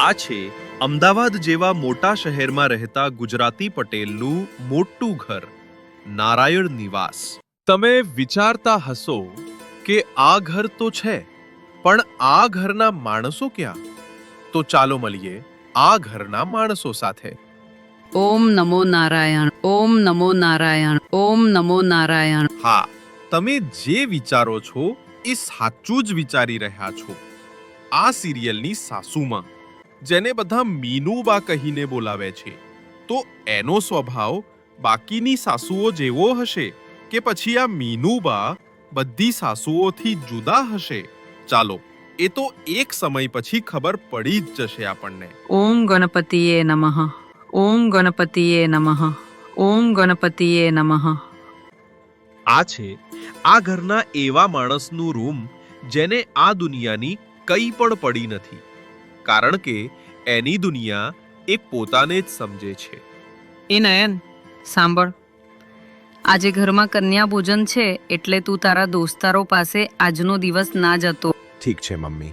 આ છે અમદાવાદ જેવા મોટા શહેરમાં રહેતા ગુજરાતી પટેલનું મોટું ઘર નારાયણ નિવાસ. તમે વિચારતા હશો કે આ ઘર તો છે પણ આ ઘરના માણસો ક્યાં? તો ચાલો મળીએ આ ઘરના માણસો સાથે. ઓમ નમો નારાયણ ઓમ નમો નારાયણ ઓમ નમો નારાયણ. હા તમે જે વિચારો છો એ સાચું જ વિચારી રહ્યા છો. આ સિરિયલની સાસુમાં. જેને બધા મીનુબા કહીને બોલાવે છે. તો એનો સ્વભાવ બાકીની સાસુઓ જેવો હશે કે પછી આ મીનુબા બધી સાસુઓથી જુદા હશે? ચાલો એ તો એક સમય પછી ખબર પડી જ જશે આપણને. ઓમ ગણપતિએ નમઃ. ઓમ ગણપતિએ નમઃ. ઓમ ગણપતિએ નમઃ. આ છે આ ઘરના એવા માણસનું રૂમ જેને આ દુનિયાની કંઈ પણ પડી નથી. કારણ કે એની દુનિયા એ પોતાને જ સમજે છે. એ નયન સાંભળ. આજે ઘરમાં કન્યા ભોજન છે એટલે તું તારા દોસ્તારો પાસે આજનો દિવસ ના જતો. ઠીક છે મમ્મી.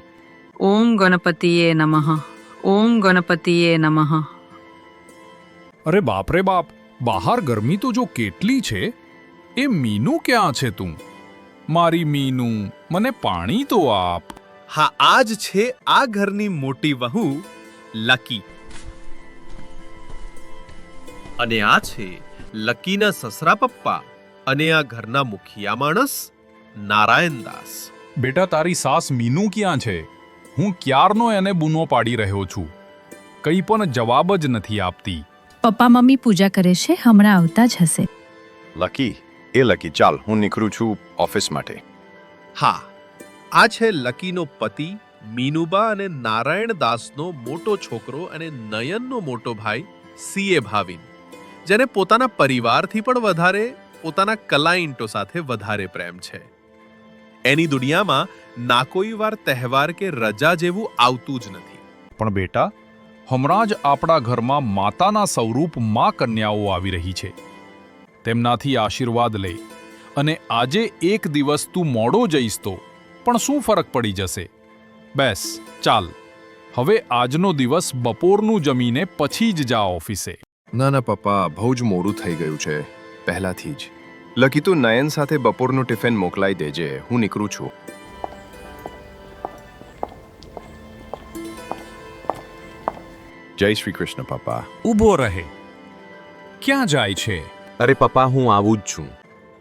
ઓમ ગણપતિએ નમઃ. ઓમ ગણપતિએ નમઃ. અરે બાપ રે બાપ બહાર ગરમી તો જો કેટલી છે? એ મીનુ ક્યાં છે તું? મારી મીનુ મને પાણી તો આપ. હા આ જ છે આ ઘરની મોટી વહુ લકી. અને આ છે લકીના સસરા પપ્પા અને આ ઘરના મુખિયા માણસ નારાયણદાસ બેટા તારી સાસ મીનુ ક્યાં છે? હું ક્યારનો એને બૂનો પાડી રહ્યો છું? કંઈ પણ જવાબ જ નથી આપતી. પપ્પા મમ્મી પૂજા કરે છે હમણાં આવતા જ હશે. લકી એ લકી ચાલ હું નીકળું છું ઓફિસ માટે. હા આ છે લકીનો પતિ, મીનુબા અને નારાયણ દાસનો મોટો છોકરો અને નયનનો મોટો ભાઈ, સીએ ભાવિન. જેને પોતાના પરિવારથી પણ વધારે, પોતાના કલાઇન્ટો સાથે વધારે પ્રેમ છે. એની દુનિયામાં ના કોઈ વાર તહેવાર કે રજા જેવું આવતું જ નથી. પણ બેટા, હમણાં જ આપણા ઘરમાં માતાના સ્વરૂપ મા કન્યાઓ આવી રહી છે. તેમનાથી આશીર્વાદ લે અને આજે એક દિવસ તું મોડો જઈશ તો પણ શું ફરક પડી જશે? બેસ ચાલ. હવે આજનો દિવસ બપોરનું જમીને પછી જ જા ઓફિસે. ના ના પપ્પા બહુ જ મોડું થઈ ગયું છે. પહેલાથી જ. લકી તું નયન સાથે બપોરનું ટિફિન મોકલાઈ દેજે. હું નીકળું છું. જય શ્રી કૃષ્ણ પપ્પા. ઊભો રહે. ક્યાં જાય છે? અરે પપ્પા હું આવું જ છું.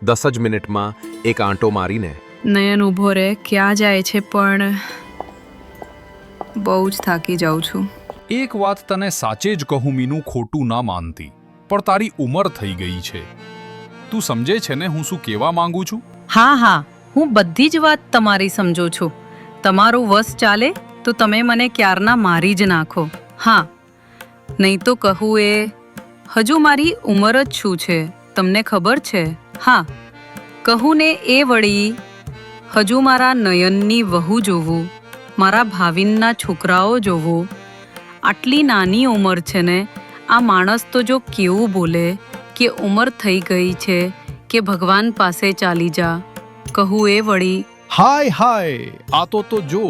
દસ જ મિનિટમાં એક આંટો મારીને નયન ઊભો રહે ક્યાં જાય છે પણ બહુ જ થાકી જાઉં છું. એક વાત તને સાચે જ કહું મીનું ખોટું ના માનતી પણ તારી ઉંમર થઈ ગઈ છે. તું સમજે છે ને હું શું કહેવા માંગુ છું? હા હા હું બધી જ વાત તમારી સમજુ છું. તમારું વસ ચાલે તો તમે મને ક્યારના મારી જ નાખો. હા નહીં તો કહું એ હજુ મારી ઉંમર જ શું છે તમને ખબર છે? હા કહું ને એ વળી હજુ મારા નયનની વહુ જોવું, મારા ભાવિનના છોકરાઓ જોવું. આટલી નાની ઉંમર છે ને, આ માણસ તો જો કેવું બોલે કે ઉંમર થઈ ગઈ છે કે ભગવાન પાસે ચાલી જા, કહું એ વળી. હાય હાય, આ તો તો જો,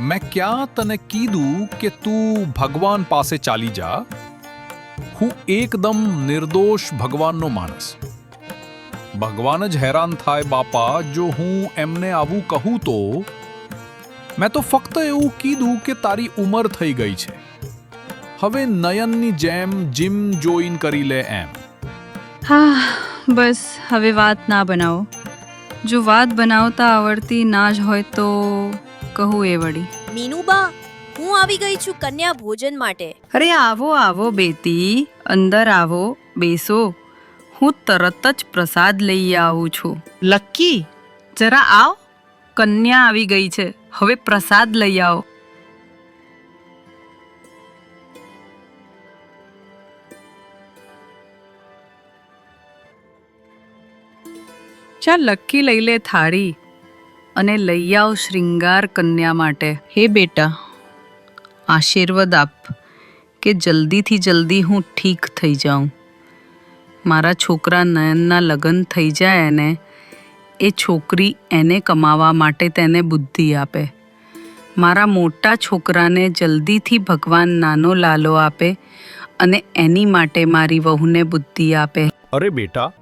મેં ક્યાં તને કીધું કે તું ભગવાન પાસે ચાલી જા? હું એકદમ નિર્દોષ ભગવાનનો માણસ. ભગવાન જ હેરાન થાય બાપા જો હું એમને આવું કહું તો? મેં તો ફક્ત એવું કીધું કે તારી ઉંમર થઈ ગઈ છે. હવે નયનની જેમ જીમ જોઈન કરી લે એમ. હા બસ હવે વાત ના બનાવો. જો વાત બનાવતા આવડતી ના જ હોય તો કહું એ વળી. મીનુબા હું આવી ગઈ છું કન્યા ભોજન માટે. અરે આવો આવો બેટી અંદર આવો બેસો. હું તરત જ પ્રસાદ લઈ આવું છું. લક્કી જરા આવ. કન્યા આવી ગઈ છે. હવે પ્રસાદ લઈ આવો. ચાલ લક્કી લઈ લે થાળી અને લઈ આવ શ્રૃંગાર કન્યા માટે. હે બેટા આશીર્વાદ આપ કે જલ્દીથી જલ્દી હું ઠીક થઈ જાઉં. મારા છોકરા નયનના લગ્ન થઈ જાય ને એ છોકરી એને કમાવા માટે તેને બુદ્ધિ આપે. મારા મોટા છોકરાને જલ્દીથી ભગવાન નાનો લાલો આપે અને એની માટે મારી વહુને બુદ્ધિ આપે. અરે બેટા,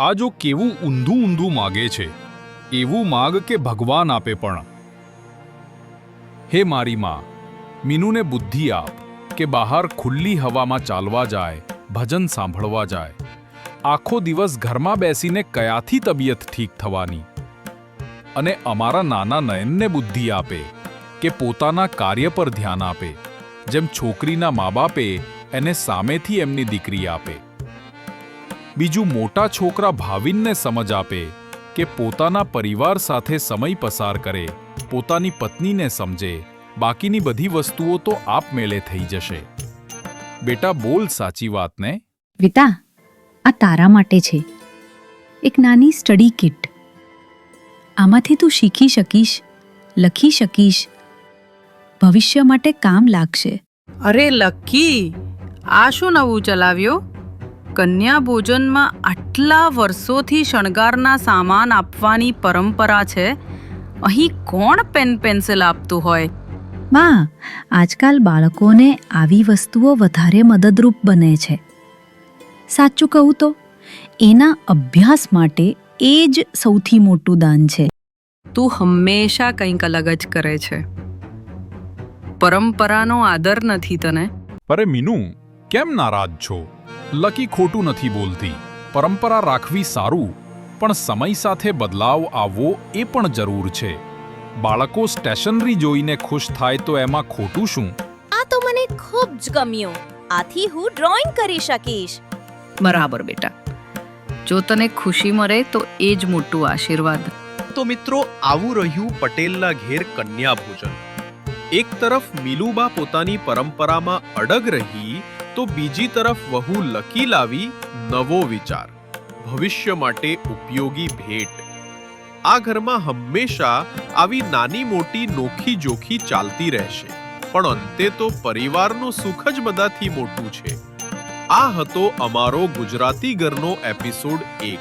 આ જો કેવું ઊંધું ઊંધું માગે છે, એવું માગ કે ભગવાન આપે પણ. હે મારી માં, મીનુને બુદ્ધિ આપ કે બહાર ખુલ્લી હવામાં ચાલવા જાય, ભજન સાંભળવા જાય. આખો દિવસ ઘરમાં બેસીને કયાથી તબિયત ઠીક થવાની? અને અમારા નાના નયનને બુદ્ધિ આપે કે પોતાના કાર્ય પર ધ્યાન આપે, જેમ છોકરીના મા બાપે એને સામેથી એમની દીકરી આપે. બીજું મોટા છોકરા ભાવિનને સમજ આપે કે પોતાના પરિવાર સાથે સમય પસાર કરે, પોતાની પત્નીને સમજે, બાકીની બધી વસ્તુઓ તો આપમેળે થઈ જશે. બેટા બોલ સાચી વાતને. વિતા આ તારા માટે છે. એક નાની સ્ટડી કિટ. આમાંથી તું શીખી શકીશ લખી શકીશ. ભવિષ્ય માટે કામ લાગશે. અરે લકી આ શું નવું ચલાવ્યો? કન્યા ભોજનમાં આટલા વર્ષોથી શણગારના સામાન આપવાની પરંપરા છે. અહીં કોણ પેન પેન્સિલ આપતું હોય? માં આજકાલ બાળકોને આવી વસ્તુઓ વધારે મદદરૂપ બને છે. સાચું કહું તો? એના અભ્યાસ માટે એ જ સૌથી મોટું દાન છે. તું હંમેશા કંઈક અલગ જ કરે છે. પરંપરાનો આદર નથી તને. અરે મીનુ કેમ નારાજ છો? લકી ખોટું નથી બોલતી. પરંપરા રાખવી સારું પણ સમય સાથે બદલાવ આવવો એ પણ જરૂર છે. બાળકો સ્ટેશનરી જોઈને ખુશ થાય તો એમાં ખોટું શું? આ તો મને ખૂબ જ ગમ્યું. આથી હું ડ્રોઈંગ કરી શકીશ. બરાબર બેટા. જો તને ખુશી મળે તો એ જ મોટું આશીર્વાદ. તો મિત્રો, આવું રહ્યું પટેલના ઘેર કન્યા ભોજન. એક તરફ મિલુબા પોતાની પરંપરામાં અડગ રહી, તો બીજી તરફ વહુ લકી લાવી નવો વિચાર. ભવિષ્ય માટે ઉપયોગી ભેટ. આ ઘરમાં હંમેશા આવી નાની મોટી નોખી જોખી ચાલતી રહેશે. પણ અંતે તો પરિવારનું સુખ જ બધાથી મોટું છે. આ હતો અમારો ગુજરાતી ઘરનો એપિસોડ એક.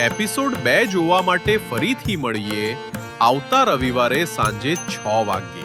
એપિસોડ બે જોવા માટે ફરીથી મળીએ. આવતા રવિવારે સાંજે છ વાગ્યે.